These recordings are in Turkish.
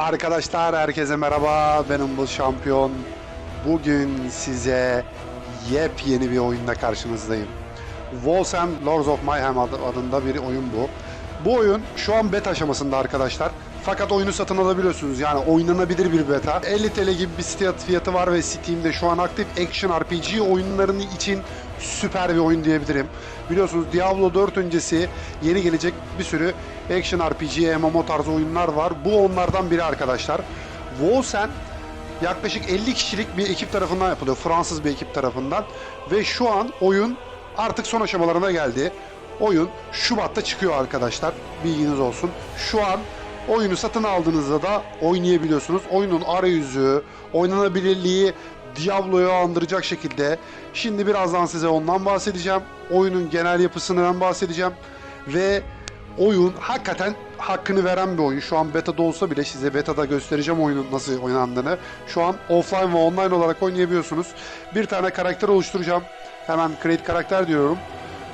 Arkadaşlar herkese merhaba. Benim bu şampiyon. Bugün size yepyeni bir oyunda karşınızdayım. Wolfenstein Lords of Mayhem adı- adında bir oyun bu. Bu oyun şu an beta aşamasında arkadaşlar. Fakat oyunu satın alabiliyorsunuz. Yani oynanabilir bir beta. 50 TL gibi bir fiyatı var ve Steam'de şu an aktif Action RPG oyunlarının için süper bir oyun diyebilirim. Biliyorsunuz Diablo 4 öncesi yeni gelecek bir sürü Action RPG, MMO tarzı oyunlar var. Bu onlardan biri arkadaşlar. Wolfenstein yaklaşık 50 kişilik bir ekip tarafından yapılıyor. Fransız bir ekip tarafından. Ve şu an oyun artık son aşamalarına geldi. Oyun Şubat'ta çıkıyor arkadaşlar. Bilginiz olsun. Şu an oyunu satın aldığınızda da oynayabiliyorsunuz. Oyunun arayüzü, oynanabilirliği Diablo'yu andıracak şekilde. Şimdi birazdan size ondan bahsedeceğim. Oyunun genel yapısından bahsedeceğim. Ve oyun hakikaten hakkını veren bir oyun. Şu an beta'da olsa bile size beta'da göstereceğim oyunun nasıl oynandığını. Şu an offline ve online olarak oynayabiliyorsunuz. Bir tane karakter oluşturacağım. Hemen create karakter diyorum.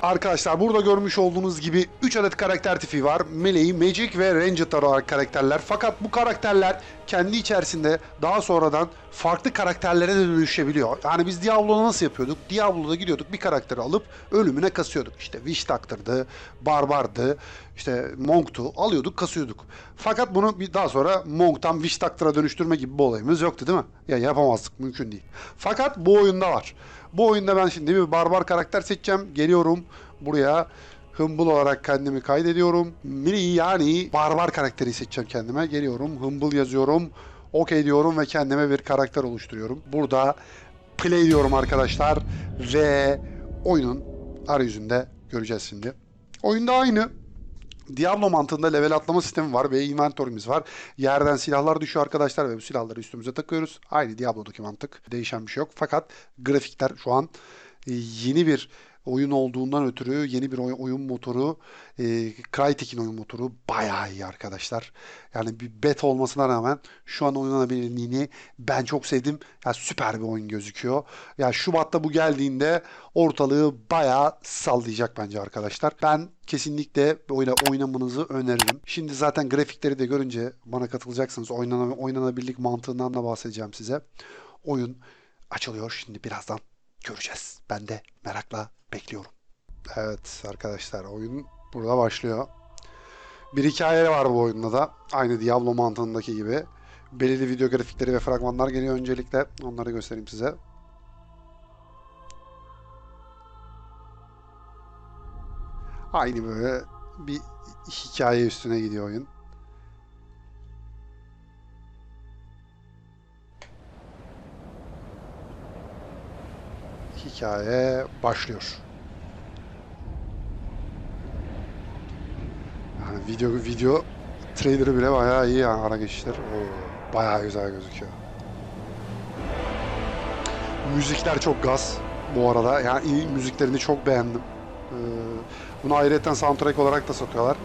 Arkadaşlar burada görmüş olduğunuz gibi 3 adet karakter tipi var. Melee, Magic ve Ranger olarak karakterler. Fakat bu karakterler kendi içerisinde daha sonradan farklı karakterlere de dönüşebiliyor. Yani biz Diablo'da nasıl yapıyorduk? Diablo'da gidiyorduk bir karakteri alıp ölümüne kasıyorduk. İşte Witch Doctor'dı, Barbar'dı, işte Monk'tu. Alıyorduk, kasıyorduk. Fakat bunu bir daha sonra Monk'tan Doctor'a dönüştürme gibi bir olayımız yoktu değil mi? Ya yapamazdık, mümkün değil. Fakat bu oyunda var. Bu oyunda ben şimdi bir barbar karakter seçeceğim. Geliyorum buraya. Humble olarak kendimi kaydediyorum. Mini yani barbar karakteri seçeceğim kendime. Geliyorum. Humble yazıyorum. OK diyorum ve kendime bir karakter oluşturuyorum. Burada play diyorum arkadaşlar. Ve oyunun arayüzünde göreceğiz şimdi. Oyunda aynı. Diablo mantığında level atlama sistemi var ve inventory'miz var. Yerden silahlar düşüyor arkadaşlar ve bu silahları üstümüze takıyoruz. Aynı Diablo'daki mantık. Değişen bir şey yok. Fakat grafikler şu an e, yeni bir oyun olduğundan ötürü yeni bir oy- oyun motoru e, Crytek'in oyun motoru bayağı iyi arkadaşlar. Yani bir beta olmasına rağmen şu an oynanabilirliğini ben çok sevdim. Ya süper bir oyun gözüküyor. Ya Şubat'ta bu geldiğinde ortalığı bayağı sallayacak bence arkadaşlar. Ben kesinlikle böyle oynamanızı öneririm. Şimdi zaten grafikleri de görünce bana katılacaksınız. Oynana, oynanabilirlik mantığından da bahsedeceğim size. Oyun açılıyor şimdi birazdan göreceğiz. Ben de merakla bekliyorum. Evet arkadaşlar oyun burada başlıyor. Bir hikaye var bu oyunda da. Aynı Diablo mantığındaki gibi. Belirli video grafikleri ve fragmanlar geliyor öncelikle. Onları göstereyim size. Aynı böyle bir hikaye üstüne gidiyor oyun. Hikaye başlıyor. Yani video video trailer'ı bile bayağı iyi yani ara geçişler. Oo, bayağı güzel gözüküyor. Müzikler çok gaz bu arada. Yani iyi müziklerini çok beğendim. Ee, bunu ayrıca soundtrack olarak da satıyorlar.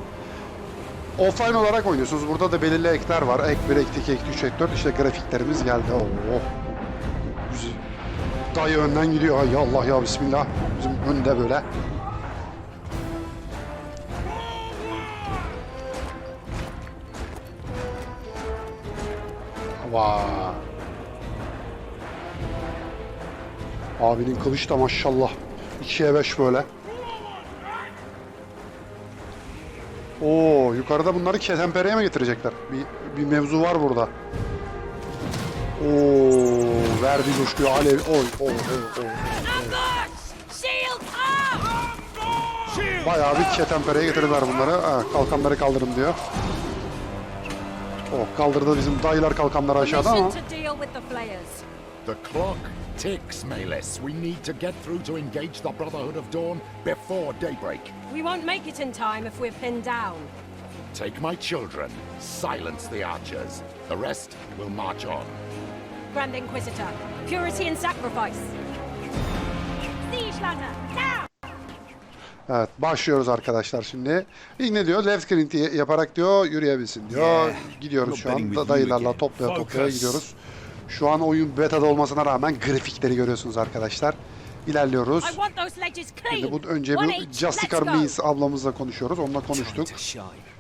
Offline olarak oynuyorsunuz. Burada da belirli ekler var. Ek 1, ek 2, ek 3, ek 4. İşte grafiklerimiz geldi. Oo. Dayı önden gidiyor. Ay Allah ya Bismillah. Bizim önde böyle. Vay. Abinin kılıç da maşallah. 2'ye 5 böyle. Oo, yukarıda bunları ketempereye mi getirecekler? Bir, bir mevzu var burada. Oo, verdi coşkuyu alev. Oy, oy, oy, oy. Up! Bayağı bir ketempereye getirdiler bunları. Ha, kalkanları kaldırın diyor. Oh, kaldırdı bizim dayılar kalkanları aşağıda ama. The clock ticks, Malus. We need to get through to engage the Brotherhood of Dawn before daybreak. We won't make it in time if we're pinned down. Take my children, silence the archers. The rest will march on. Grand Inquisitor, purity and sacrifice. Evet, başlıyoruz arkadaşlar şimdi. İlk ne diyor? Left click yaparak diyor yürüyebilsin diyor. Yeah, Gidiyoruz şu no an betting da with you dayılarla toplaya toplaya gidiyoruz. Şu an oyun beta'da olmasına rağmen grafikleri görüyorsunuz arkadaşlar. ilerliyoruz. Şimdi bu önce bir Jessica. Means ablamızla konuşuyoruz. Onunla konuştuk.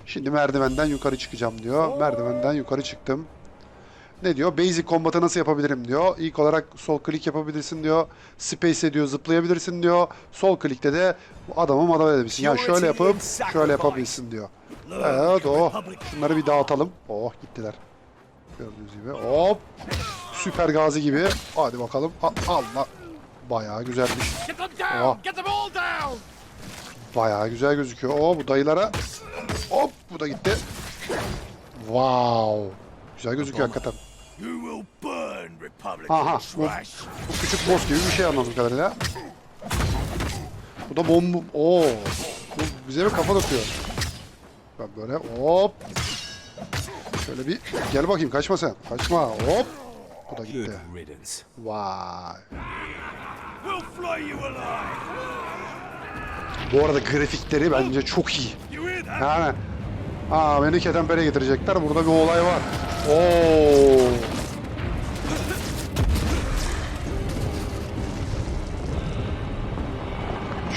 Şimdi merdivenden yukarı çıkacağım diyor. Merdivenden yukarı çıktım. Ne diyor? Basic combat'ı nasıl yapabilirim diyor. İlk olarak sol klik yapabilirsin diyor. Space ediyor zıplayabilirsin diyor. Sol klikte de adamı madam edebilirsin. Yani şöyle yapıp şöyle yapabilirsin diyor. Evet o. Şunları bir dağıtalım. Oh gittiler. Gördüğünüz gibi. Hop. Süper gazi gibi. Hadi bakalım. Allah. Bayağı güzelmiş. Oh. Bayağı güzel gözüküyor. Oo bu dayılara. Hop bu da gitti. Wow. Güzel gözüküyor hakikaten. Aha, bu, bu küçük boss gibi bir şey anladığım kadarıyla. Bu da bomba. Oo. Bu bize bir kafa atıyor. Ben böyle hop. Şöyle bir gel bakayım kaçma sen. Kaçma. Hop. Bu da gitti. Vay. Bu arada grafikleri bence çok iyi. Yani Aa beni ketenpere getirecekler. Burada bir olay var. Oo.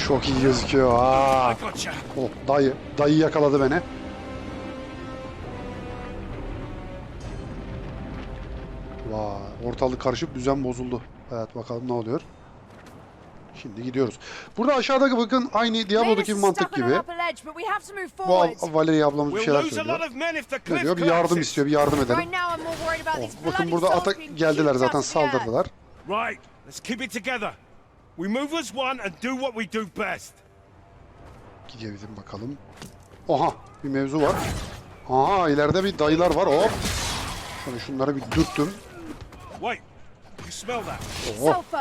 Çok iyi gözüküyor. Aa. Oh, dayı. Dayı yakaladı beni. Vay. Ortalık karışıp düzen bozuldu. Evet bakalım ne oluyor. Şimdi gidiyoruz. Burada aşağıdaki bakın aynı Diablo'daki bir mantık gibi. Bu Al- Valeria ablamız bir şeyler söylüyor. Ne diyor? Bir yardım istiyor, bir yardım edelim. Oh, bakın burada atak geldiler zaten saldırdılar. Right, let's keep it together. We move as one and do what we do best. Gidelim bakalım. Oha bir mevzu var. Aha ileride bir dayılar var hop. Şöyle şunları bir dürttüm. Wait, you smell that? Oh. Sulfur.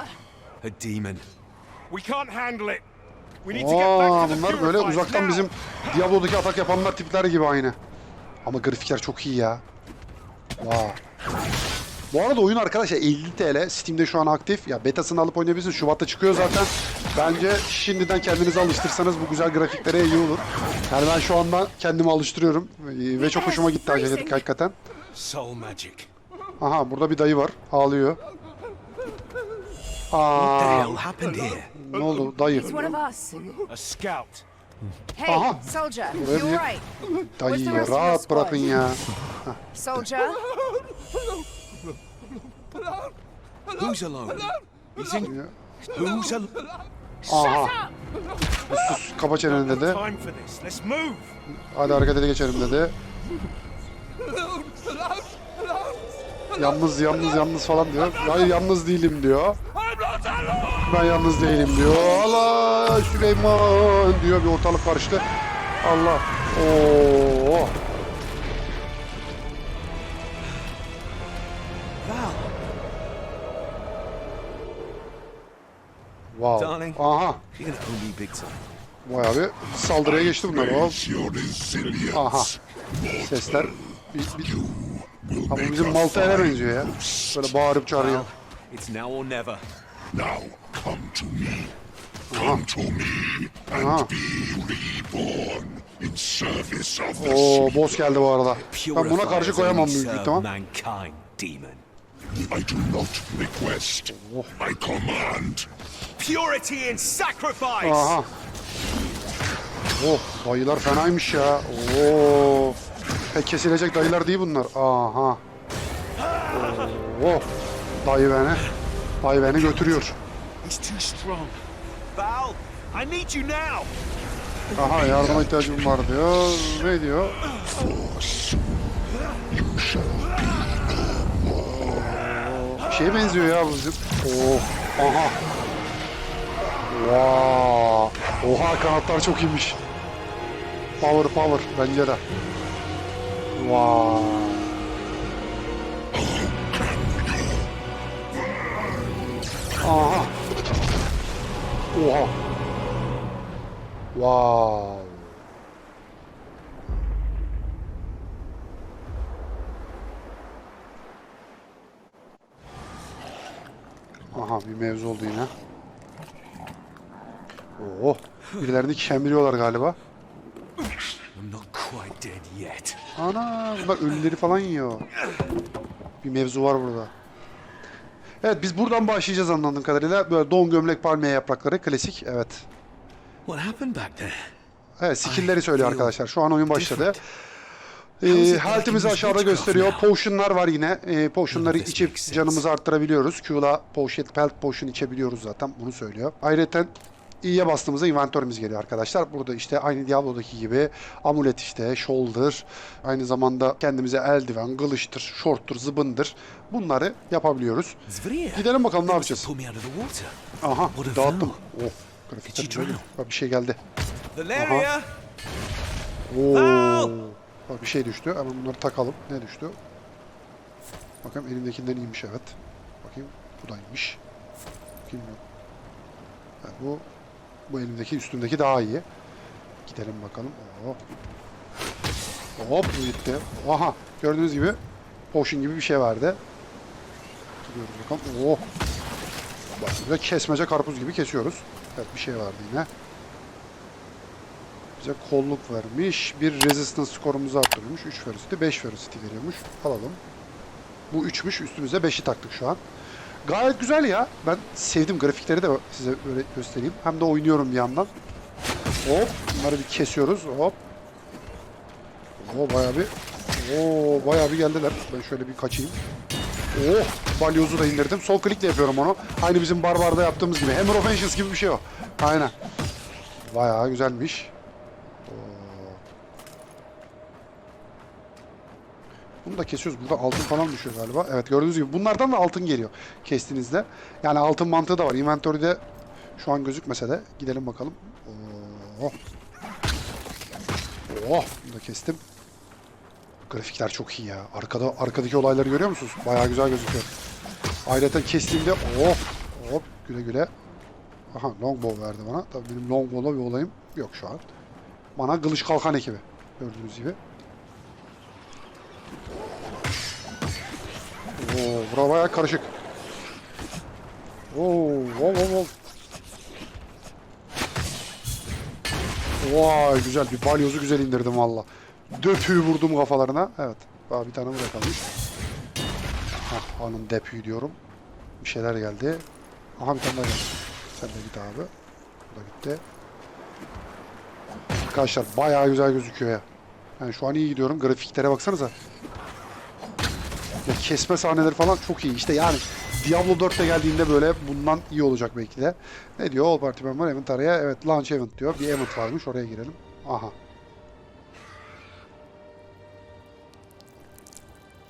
A demon. We can't handle it. We need to get back to the bunlar böyle uzaktan now. bizim Diablo'daki atak yapanlar tipler gibi aynı. Ama grafikler çok iyi ya. Vay. Bu arada oyun arkadaşlar 50 TL Steam'de şu an aktif. Ya betasını alıp oynayabilirsiniz. Şubat'ta çıkıyor zaten. Bence şimdiden kendinizi alıştırsanız bu güzel grafiklere iyi olur. Yani ben şu anda kendimi alıştırıyorum. Ve çok hoşuma gitti hakikaten- hakikaten. Aha burada bir dayı var. Ağlıyor. The Aa, hell happened here? ne oldu dayı? He's one of us. A scout. Hey, Aha. your rahat bırakın ya. Soldier? Who's alone? He's in. Who's alone? Aha. Sus kapa çeneni dedi. Time for this. Let's move. Hadi harekete geçelim dedi. Yalnız yalnız yalnız falan diyor. Hayır yalnız değilim diyor. Ben yalnız değilim diyor. Allah Süleyman diyor bir ortalık karıştı. Allah. Oo. Wow. Darling. Aha. You're gonna owe me big time. Bayağı bir saldırıya geçti bunlar. Hop. Aha. Sesler. Bir, bir... Ha, bu bizim Malta'ya benziyor ya. Böyle bağırıp çağırıyor. İt's now or never. Now come to me. Come to me and Aha. be reborn in service of the Oo boss geldi bu arada. Ben buna karşı koyamam büyük ihtimal. I do not request. I command. Purity and sacrifice. Aha. Oh dayılar fenaymış ya. Oo. Pek kesilecek dayılar değil bunlar. Aha. Oh. Dayı beni. Dayı beni götürüyor. He's too strong. Val, I need you now. Aha yardıma ihtiyacım var diyor. Ne diyor? Şeye benziyor ya bizim. Oh. Aha. Wow. Oha kanatlar çok iyiymiş. Power power bence de. Wow. Aha. Oha. Wow. Aha bir mevzu oldu yine. Oo, birilerini kemiriyorlar galiba. Ana bunlar ölüleri falan yiyor. Bir mevzu var burada. Evet biz buradan başlayacağız anladığım kadarıyla. Böyle don gömlek palmiye yaprakları klasik. Evet. Evet skill'leri söylüyor arkadaşlar. Şu an oyun başladı. Ee, is it health'imizi aşağıda gösteriyor. Potion'lar var yine. Ee, potion'ları içip canımızı arttırabiliyoruz. Q'la potion, pelt potion içebiliyoruz zaten. Bunu söylüyor. Ayrıca İ'ye bastığımızda inventörümüz geliyor arkadaşlar. Burada işte aynı Diablo'daki gibi amulet işte, shoulder, aynı zamanda kendimize eldiven, kılıçtır, short'tur, zıbındır. Bunları yapabiliyoruz. Gidelim bakalım ne yapacağız. Aha dağıttım. Oh, grafikler? Bak, Bir şey geldi. Valeria! Oo. Bak bir şey düştü. Hemen bunları takalım. Ne düştü? Bakayım elimdekinden iyiymiş evet. Bakayım bu da iyiymiş. Bakayım. Yani bu bu elimdeki üstümdeki daha iyi. Gidelim bakalım. Oo. Hop bu gitti. Aha gördüğünüz gibi potion gibi bir şey verdi. Gidiyoruz bakalım. Oh. Bak burada kesmece karpuz gibi kesiyoruz. Evet bir şey vardı yine. Bize kolluk vermiş. Bir resistance skorumuzu arttırıyormuş. 3 ferocity, 5 ferocity veriyormuş. Alalım. Bu 3'müş. Üstümüze 5'i taktık şu an. Gayet güzel ya. Ben sevdim. Grafikleri de size böyle göstereyim. Hem de oynuyorum bir yandan. Hop. Bunları bir kesiyoruz. Hop. Oo bayağı bir Oo bayağı bir geldiler. Ben şöyle bir kaçayım. Oh! Balyozu da indirdim. Sol klikle yapıyorum onu. Aynı bizim barbarda yaptığımız gibi. Hammer of gibi bir şey o. Aynen. Bayağı güzelmiş. Bunu da kesiyoruz. Burada altın falan düşüyor galiba. Evet gördüğünüz gibi bunlardan da altın geliyor kestiğinizde. Yani altın mantığı da var. Inventory'de şu an gözükmese de gidelim bakalım. Oh. Oh, bunu da kestim. Grafikler çok iyi ya. Arkada arkadaki olayları görüyor musunuz? Bayağı güzel gözüküyor. Ayrıca kestiğimde oh hop güle güle. Aha longbow verdi bana. Tabii benim longbow'la bir olayım yok şu an. Bana kılıç kalkan ekibi. Gördüğünüz gibi. Oo, bura bayağı karışık. Oo, wow, wow, wow. Vay güzel bir balyozu güzel indirdim valla. Döpüğü vurdum kafalarına. Evet. Daha bir tane burada kalmış. Hah, anın depüğü diyorum. Bir şeyler geldi. Aha bir tane daha geldi. Sen de git abi. Bu da gitti. Arkadaşlar bayağı güzel gözüküyor ya. Yani şu an iyi gidiyorum. Grafiklere baksanıza. Ya kesme sahneleri falan çok iyi. İşte yani Diablo 4'te geldiğinde böyle bundan iyi olacak belki de. Ne diyor? All party member event araya. Evet launch event diyor. Bir event varmış. Oraya girelim. Aha.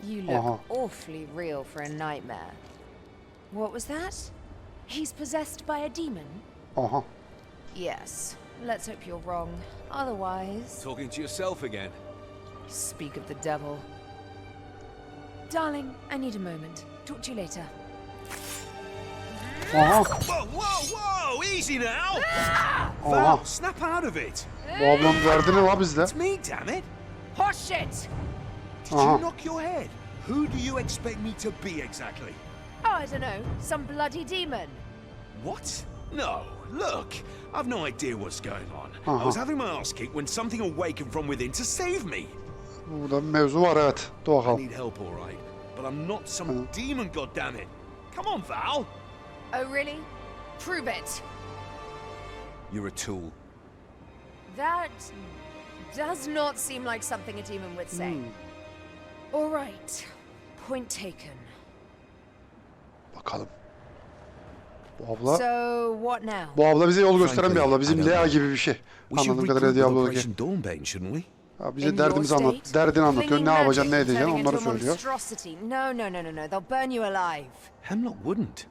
You look Uh-huh. awfully real for a nightmare. What was that? He's possessed by a demon. Aha. Yes. Let's hope you're wrong. Otherwise, Talking to yourself again. speak of the devil. Darling, I need a moment. Talk to you later. Aha. Whoa, whoa, whoa! Easy now! Aha. Val, snap out of it! Bu ablam verdi ne la bizde? It's me, damn it! Horseshit! Did Uh-huh. you knock your head? Who do you expect me to be exactly? Oh, I don't know. Some bloody demon. What? No, look, I've no idea what's going on. I Uh-huh. was having my ass kicked when something awakened from within to save me. Burada mevzu var evet. Dur I bakalım. need help, all right, but I'm not some demon, goddammit. Come on, Val. Oh, really? Prove it. You're a tool. That does not seem like something a demon would say. All right. Point taken. Bakalım. Bu abla So, what now? bu abla bize yol gösteren bir abla. Bizim Lea gibi bir şey. We should Anladığım kadarıyla Diablo'daki. Ha, bize derdimizi anlat. state, Derdini anlatıyor. Ne yapacaksın, ne edeceksin onları söylüyor. No, no, no, no, no. They'll burn you alive. Hemlock wouldn't.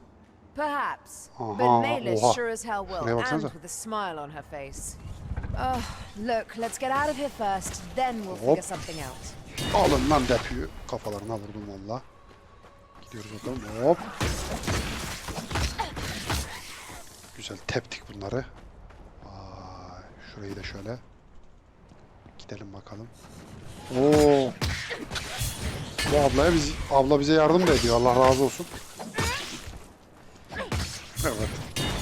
Perhaps. Aha, but Mayless oha. sure as hell will, and baksanıza. with a smile on her face. Oh, look, let's get out of here first, then we'll Hop. figure something out. Alın lan depüyü. Kafalarına vurdum valla. Gidiyoruz bakalım. Hop. Güzel teptik bunları. Vay, şurayı da şöyle. Gidelim bakalım. Oo. Bu ablaya biz abla bize yardım da ediyor. Allah razı olsun. Evet.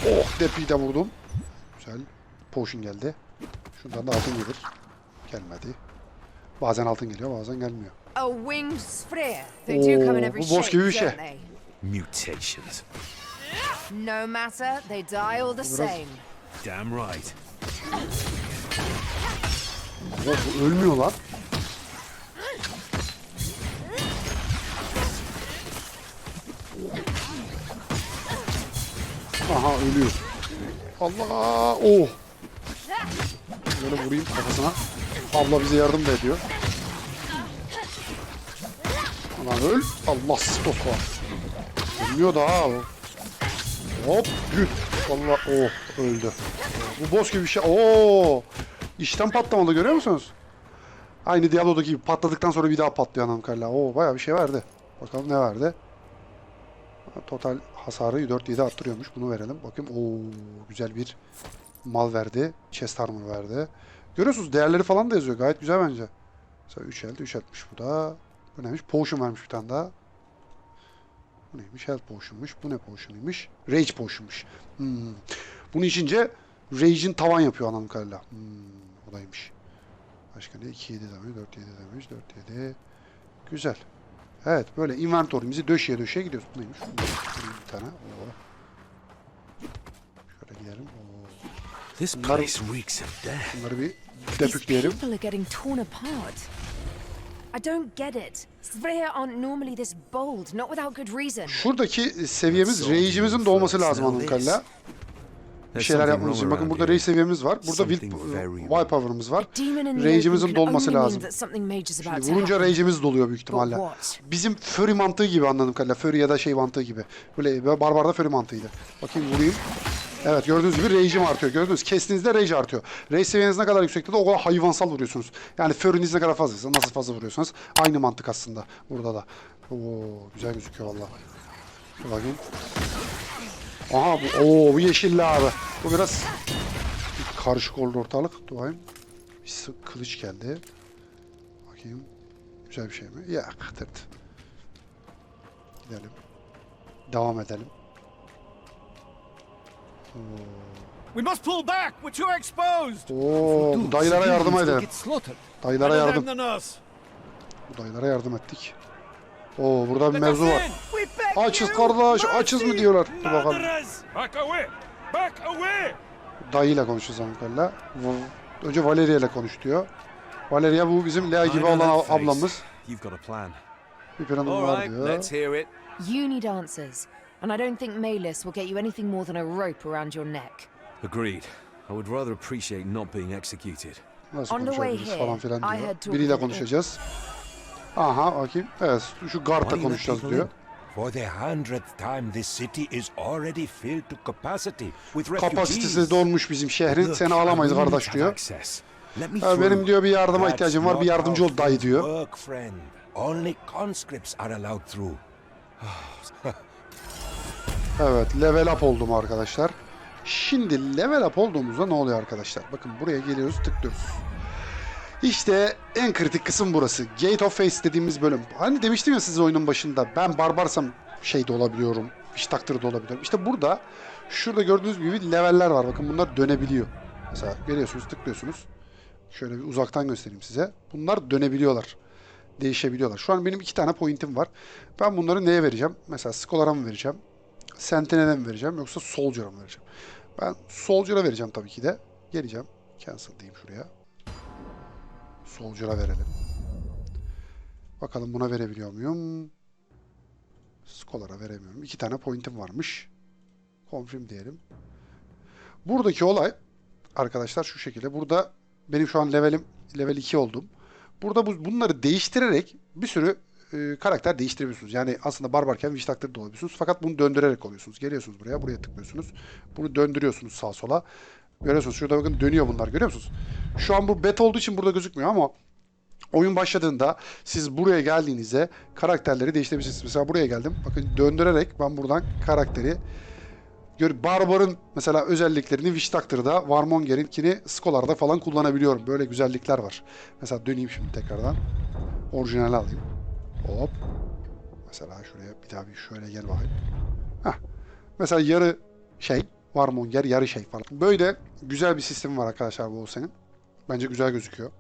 Oh depiyi de vurdum. Güzel. Potion geldi. Şundan da altın gelir. Gelmedi. Bazen altın geliyor, bazen gelmiyor. A winged sphere. They do come in Oo, every bu boss shape, gibi bir şey. don't they? Mutations. No matter, they die all the same. Damn right. Oh, bu ölmüyor lan. Aha ölüyor. Allah! Oh! Böyle vurayım kafasına. Abla bize yardım da ediyor. Lan öl. Allah var. Ölmüyor daha o. Hop gül. Valla oh öldü. Bu boss gibi bir şey. Oo! İşten patlamadı görüyor musunuz? Aynı Diablo'daki gibi patladıktan sonra bir daha patlıyor anam kalla. Oo bayağı bir şey verdi. Bakalım ne verdi. Total hasarı 4-7 arttırıyormuş. Bunu verelim. Bakayım. Oo güzel bir mal verdi. Chest armor verdi. Görüyorsunuz değerleri falan da yazıyor. Gayet güzel bence. Mesela 3 elde 3 etmiş bu da. Bu neymiş? Potion vermiş bir tane daha. Bu neymiş? Health Potion'muş. Bu ne Potion'ıymış? Rage Potion'muş. Hmm. Bunu içince Rage'in tavan yapıyor anladığım kadarıyla. Hmm. Odaymış. Başka ne? 2 7 damage, 4 7 damage, 4 7. Güzel. Evet böyle inventörümüzü döşeye döşeye gidiyoruz. Bu neymiş? Bir tane. Oo. Şöyle gidelim. Oo. This Bunlar- place reeks of death. Bunları bir depükleyelim. people are getting torn apart. I don't get it. Svea aren't normally this bold, not without good reason. Şuradaki seviyemiz rage'imizin dolması lazım anladığım kadarıyla. Bir şeyler yapmamız için. Bakın burada rage seviyemiz var. Burada will, wild power'ımız var. Rage'imizin dolması lazım. Şimdi vurunca rage'imiz doluyor büyük ihtimalle. Bizim Fury mantığı gibi anladığım kadarıyla. Fury ya da şey mantığı gibi. Böyle Barbar'da Fury mantığıydı. Bakayım vurayım. Evet gördüğünüz gibi rage'im artıyor. Gördünüz kestiğinizde rage artıyor. Rage seviyeniz ne kadar yüksekte de o kadar hayvansal vuruyorsunuz. Yani Fury'niz ne kadar fazlaysa nasıl fazla vuruyorsanız aynı mantık aslında burada da. Oo güzel gözüküyor valla. Bakayım. Aha bu oo bu yeşilli abi. Bu biraz karışık oldu ortalık. Dur bakayım. Bir sık kılıç geldi. Bakayım. Güzel bir şey mi? Ya tırt. Gidelim. Devam edelim. We must pull back. We're too exposed. Oo, bu dayılara yardım edelim. Dayılara yardım. Bu dayılara yardım ettik. Oo burada bir mevzu var. Açız kardeş, açız mı diyorlar. Dur bakalım. Back away. Back away. Dayıyla konuşacağız Ankara'yla. Önce Valeria ile konuş diyor. Valeria bu bizim Lea gibi olan ablamız. You've got a plan. Bir planım var diyor. let's hear it. You need answers, and I don't think Malus will get you anything more than a rope around your neck. Agreed. I would rather appreciate not being executed. Nasıl On the way falan filan I diyor. Biriyle konuşacağız. Aha bakayım. Evet şu guardla konuşacağız diyor. For the hundredth time, this city is already filled to capacity with Kapasitesi dolmuş bizim şehrin. Seni alamayız kardeş diyor. benim diyor bir yardıma ihtiyacım var. Bir yardımcı ol dayı diyor. Only conscripts are allowed through. Evet level up oldum arkadaşlar. Şimdi level up olduğumuzda ne oluyor arkadaşlar? Bakın buraya geliyoruz tıklıyoruz. İşte en kritik kısım burası. Gate of Face dediğimiz bölüm. Hani demiştim ya size oyunun başında ben barbarsam şey de olabiliyorum. Fiş taktır da olabiliyorum. İşte burada şurada gördüğünüz gibi leveller var. Bakın bunlar dönebiliyor. Mesela geliyorsunuz tıklıyorsunuz. Şöyle bir uzaktan göstereyim size. Bunlar dönebiliyorlar. Değişebiliyorlar. Şu an benim iki tane pointim var. Ben bunları neye vereceğim? Mesela Scholar'a mı vereceğim? Sentinel'e mi vereceğim yoksa Soldier'a mı vereceğim? Ben Soldier'a vereceğim tabii ki de. Geleceğim. Cancel diyeyim şuraya. Soldier'a verelim. Bakalım buna verebiliyor muyum? Scholar'a veremiyorum. İki tane point'im varmış. Confirm diyelim. Buradaki olay arkadaşlar şu şekilde. Burada benim şu an levelim level 2 oldum. Burada bu, bunları değiştirerek bir sürü e, karakter değiştirebiliyorsunuz. Yani aslında barbarken Doctor da olabiliyorsunuz. Fakat bunu döndürerek oluyorsunuz. Geliyorsunuz buraya, buraya tıklıyorsunuz. Bunu döndürüyorsunuz sağa sola. Görüyorsunuz şurada bakın dönüyor bunlar görüyor musunuz? Şu an bu beta olduğu için burada gözükmüyor ama oyun başladığında siz buraya geldiğinizde karakterleri değiştirebilirsiniz. Mesela buraya geldim. Bakın döndürerek ben buradan karakteri Gör Barbar'ın mesela özelliklerini Witch Doctor'da, Warmonger'inkini Scholar'da falan kullanabiliyorum. Böyle güzellikler var. Mesela döneyim şimdi tekrardan. Orijinali alayım. Hop. Mesela şuraya bir daha bir şöyle gel bakayım. Heh. Mesela yarı şey, Warmonger yarı şey falan. Böyle Güzel bir sistemi var arkadaşlar bu senin. Bence güzel gözüküyor.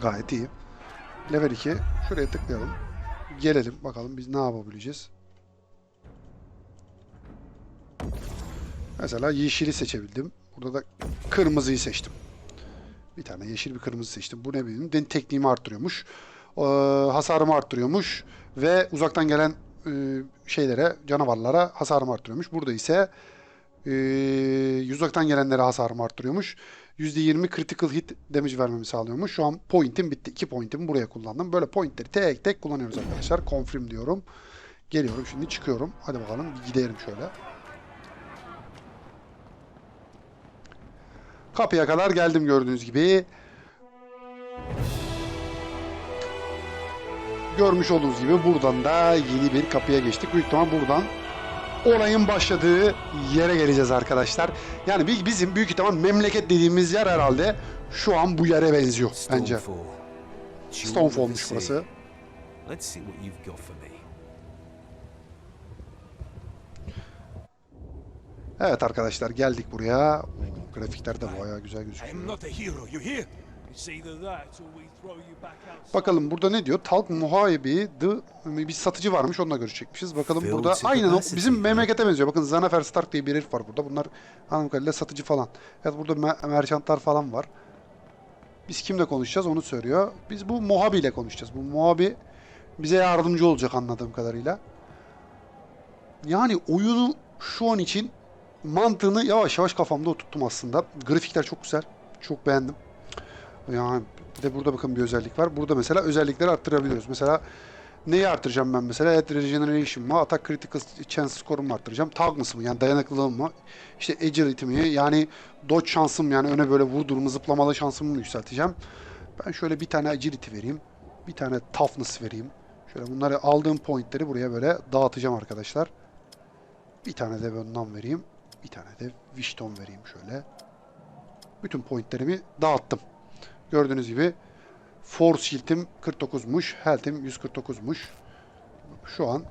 Gayet iyi. Level 2. Şuraya tıklayalım. Gelelim bakalım biz ne yapabileceğiz. Mesela yeşili seçebildim. Burada da kırmızıyı seçtim. Bir tane yeşil bir kırmızı seçtim. Bu ne bileyim den tekniğimi arttırıyormuş. Ee, hasarımı arttırıyormuş. Ve uzaktan gelen e, şeylere, canavarlara hasarımı arttırıyormuş. Burada ise e, uzaktan gelenlere hasarımı arttırıyormuş. %20 critical hit damage vermemi sağlıyormuş. Şu an point'im bitti. 2 point'imi buraya kullandım. Böyle point'leri tek tek kullanıyoruz arkadaşlar. Confirm diyorum. Geliyorum şimdi çıkıyorum. Hadi bakalım bir gidelim şöyle. Kapıya kadar geldim gördüğünüz gibi. Görmüş olduğunuz gibi buradan da yeni bir kapıya geçtik. Büyük ihtimal buradan olayın başladığı yere geleceğiz arkadaşlar. Yani bi- bizim büyük ihtimal memleket dediğimiz yer herhalde şu an bu yere benziyor bence. Of the burası. Evet arkadaşlar geldik buraya. Oo, grafikler de bayağı güzel gözüküyor. Bakalım burada ne diyor? Talk muhayibi the bir satıcı varmış onunla görüşecekmişiz. Bakalım burada aynen o bizim memlekete benziyor. Bakın Zanafer Stark diye bir herif var burada. Bunlar anladığım kadarıyla satıcı falan. Evet burada me- merchantlar falan var. Biz kimle konuşacağız onu söylüyor. Biz bu Mohabi ile konuşacağız. Bu Mohabi bize yardımcı olacak anladığım kadarıyla. Yani oyunu şu an için mantığını yavaş yavaş kafamda oturttum aslında. Grafikler çok güzel. Çok beğendim. Yani bir de burada bakın bir özellik var. Burada mesela özellikleri arttırabiliyoruz. Mesela neyi arttıracağım ben mesela? Head Regeneration mı? Attack Critical Chance score'umu arttıracağım. Toughness mı? Yani dayanıklılığım mı? İşte Agility'mi yani dodge şansım yani öne böyle vurdurma zıplamalı şansımı yükselteceğim. Ben şöyle bir tane Agility vereyim. Bir tane Toughness vereyim. Şöyle bunları aldığım pointleri buraya böyle dağıtacağım arkadaşlar. Bir tane de bundan vereyim. Bir tane de Wisdom vereyim şöyle. Bütün pointlerimi dağıttım. Gördüğünüz gibi Force Shield'im 49'muş. Health'im 149'muş. Şu an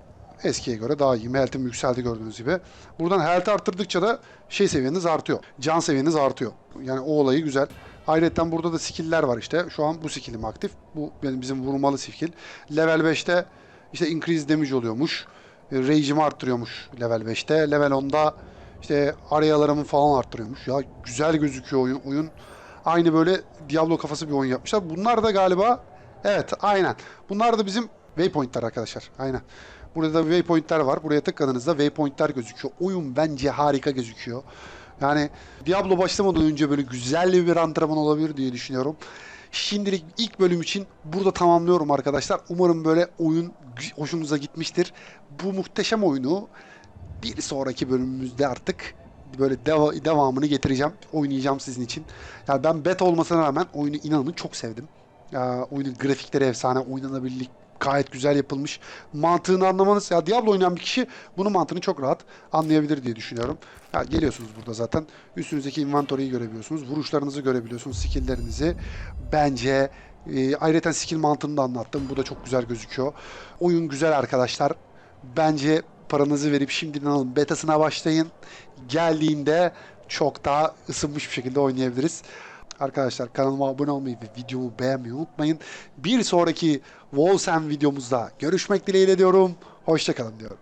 eskiye göre daha iyi. Health'im yükseldi gördüğünüz gibi. Buradan health arttırdıkça da şey seviyeniz artıyor. Can seviyeniz artıyor. Yani o olayı güzel. Ayrıca burada da skill'ler var işte. Şu an bu skill'im aktif. Bu benim bizim vurmalı skill. Level 5'te işte increase damage oluyormuş. E, Rage'imi arttırıyormuş level 5'te. Level 10'da işte arayalarımı falan arttırıyormuş. Ya güzel gözüküyor oyun. Oyun aynı böyle Diablo kafası bir oyun yapmışlar. Bunlar da galiba evet aynen. Bunlar da bizim waypoint'ler arkadaşlar. Aynen. Burada da waypoint'ler var. Buraya tıkladığınızda waypoint'ler gözüküyor. Oyun bence harika gözüküyor. Yani Diablo başlamadan önce böyle güzel bir antrenman olabilir diye düşünüyorum. Şimdilik ilk bölüm için burada tamamlıyorum arkadaşlar. Umarım böyle oyun hoşunuza gitmiştir. Bu muhteşem oyunu bir sonraki bölümümüzde artık böyle deva- devamını getireceğim. Oynayacağım sizin için. Yani ben beta olmasına rağmen oyunu inanın çok sevdim. Ya, oyunun grafikleri efsane, oynanabilirlik gayet güzel yapılmış. Mantığını anlamanız, ya Diablo oynayan bir kişi bunun mantığını çok rahat anlayabilir diye düşünüyorum. Ya, geliyorsunuz burada zaten. Üstünüzdeki inventory'yi görebiliyorsunuz. Vuruşlarınızı görebiliyorsunuz, skill'lerinizi. Bence e, ayrıca skill mantığını da anlattım. Bu da çok güzel gözüküyor. Oyun güzel arkadaşlar. Bence paranızı verip şimdiden alın. Betasına başlayın. Geldiğinde çok daha ısınmış bir şekilde oynayabiliriz. Arkadaşlar kanalıma abone olmayı ve videomu beğenmeyi unutmayın. Bir sonraki Wolsen videomuzda görüşmek dileğiyle diyorum. Hoşçakalın diyorum.